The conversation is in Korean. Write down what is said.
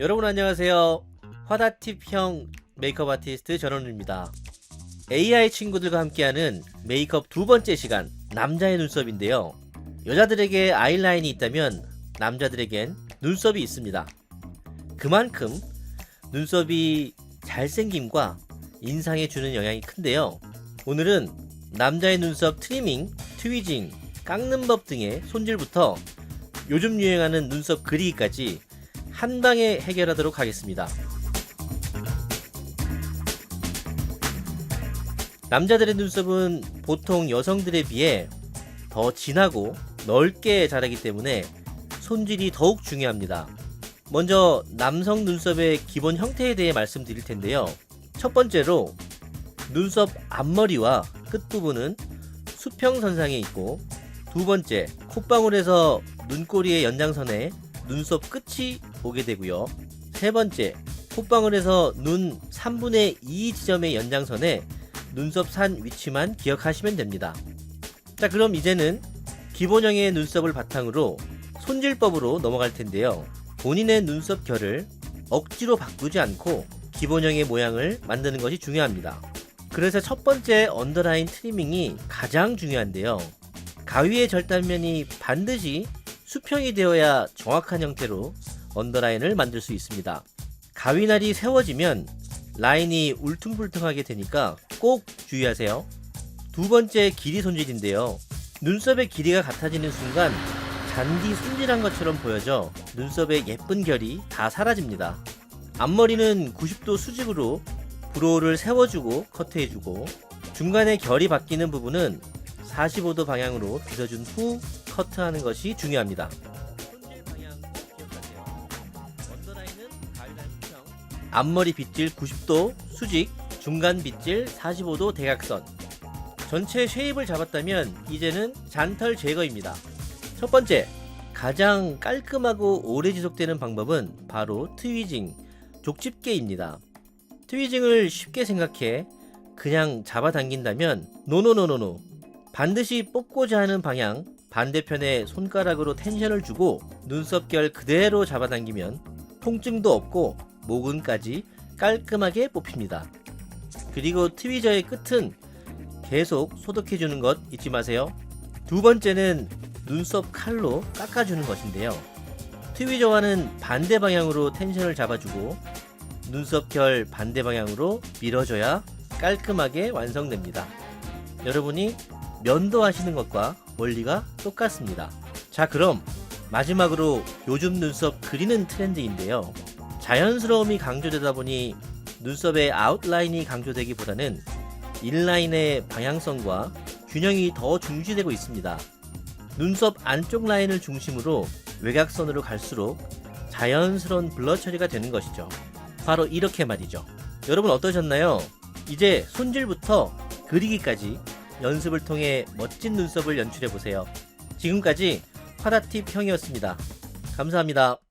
여러분 안녕하세요. 화다팁형 메이크업 아티스트 전원우입니다. AI 친구들과 함께하는 메이크업 두 번째 시간 남자의 눈썹인데요. 여자들에게 아이라인이 있다면 남자들에겐 눈썹이 있습니다. 그만큼 눈썹이 잘생김과 인상에 주는 영향이 큰데요. 오늘은 남자의 눈썹 트리밍, 트위징, 깎는 법 등의 손질부터 요즘 유행하는 눈썹 그리기까지 한 방에 해결하도록 하겠습니다. 남자들의 눈썹은 보통 여성들에 비해 더 진하고 넓게 자라기 때문에 손질이 더욱 중요합니다. 먼저 남성 눈썹의 기본 형태에 대해 말씀드릴 텐데요. 첫 번째로 눈썹 앞머리와 끝부분은 수평선상에 있고 두 번째 콧방울에서 눈꼬리의 연장선에 눈썹 끝이 보게 되고요. 세 번째 콧방울에서 눈 3분의 2 지점의 연장선에 눈썹 산 위치만 기억하시면 됩니다. 자 그럼 이제는 기본형의 눈썹을 바탕으로 손질법으로 넘어갈 텐데요. 본인의 눈썹 결을 억지로 바꾸지 않고 기본형의 모양을 만드는 것이 중요합니다. 그래서 첫 번째 언더라인 트리밍이 가장 중요한데요. 가위의 절단면이 반드시 수평이 되어야 정확한 형태로 언더라인을 만들 수 있습니다. 가위날이 세워지면 라인이 울퉁불퉁하게 되니까 꼭 주의하세요. 두 번째 길이 손질인데요. 눈썹의 길이가 같아지는 순간 잔디 손질한 것처럼 보여져 눈썹의 예쁜 결이 다 사라집니다. 앞머리는 90도 수직으로 브로우를 세워주고 커트해주고 중간에 결이 바뀌는 부분은 45도 방향으로 빗어준 후 커트하는 것이 중요합니다. 앞머리 빗질 90도 수직, 중간 빗질 45도 대각선. 전체 쉐입을 잡았다면 이제는 잔털 제거입니다. 첫 번째, 가장 깔끔하고 오래 지속되는 방법은 바로 트위징, 족집게입니다. 트위징을 쉽게 생각해 그냥 잡아당긴다면 노노노노노 반드시 뽑고자 하는 방향 반대편에 손가락으로 텐션을 주고 눈썹결 그대로 잡아당기면 통증도 없고 모근까지 깔끔하게 뽑힙니다. 그리고 트위저의 끝은 계속 소독해주는 것 잊지 마세요. 두 번째는 눈썹 칼로 깎아주는 것인데요. 트위저와는 반대 방향으로 텐션을 잡아주고 눈썹 결 반대 방향으로 밀어줘야 깔끔하게 완성됩니다. 여러분이 면도하시는 것과 원리가 똑같습니다. 자, 그럼 마지막으로 요즘 눈썹 그리는 트렌드인데요. 자연스러움이 강조되다 보니 눈썹의 아웃라인이 강조되기보다는 인라인의 방향성과 균형이 더 중시되고 있습니다. 눈썹 안쪽 라인을 중심으로 외곽선으로 갈수록 자연스러운 블러 처리가 되는 것이죠. 바로 이렇게 말이죠. 여러분 어떠셨나요? 이제 손질부터 그리기까지 연습을 통해 멋진 눈썹을 연출해 보세요. 지금까지 화다팁 형이었습니다. 감사합니다.